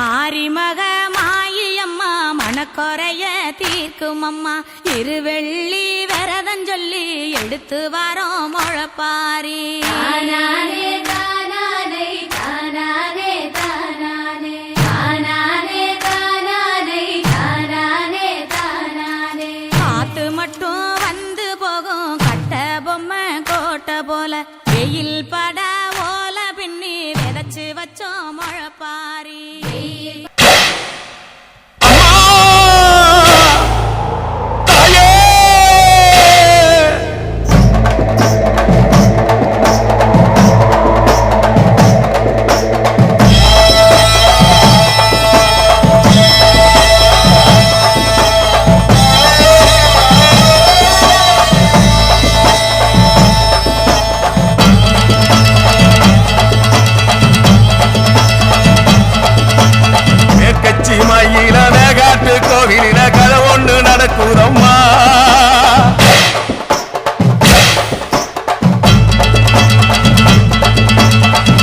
மாரிமக மாயம்மா மனக்குறைய தீர்க்கும் அம்மா இருவெள்ளி விரதம் சொல்லி எடுத்து வரோம் முழப்பாரி தானானே தானானே தானானே தானானே. தானானே தானானே தானானே தானானே. காத்து மட்டும் வந்து போகும் கட்ட பொம்மை கோட்டை போல. வெயில் பட வச்சோம் முழப்பாரி கூறம்மா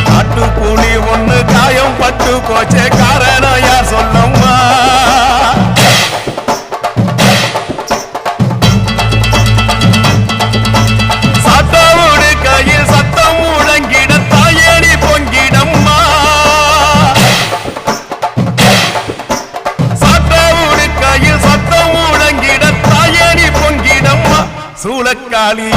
காட்டு புலி ஒண்ணு காயம் பட்டு போச்சே காரணம் யார் சொல்லம்மா? மூலக்காளி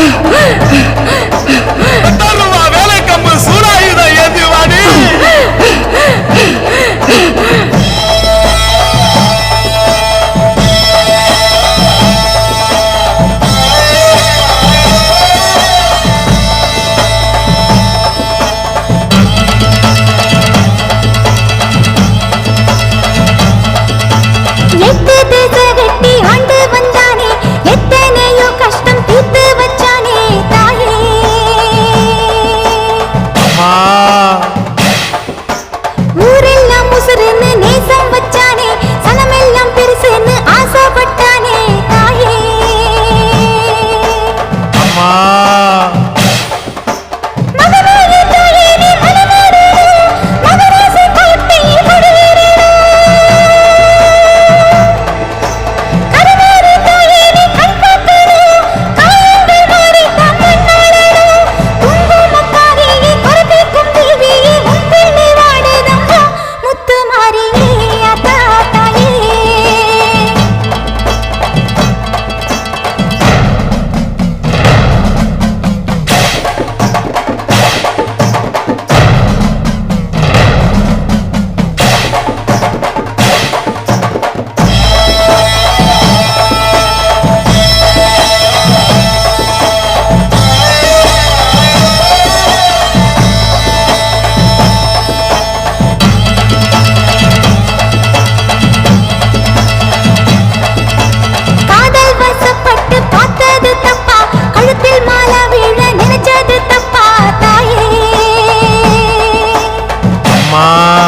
Oh. Calma! Ah.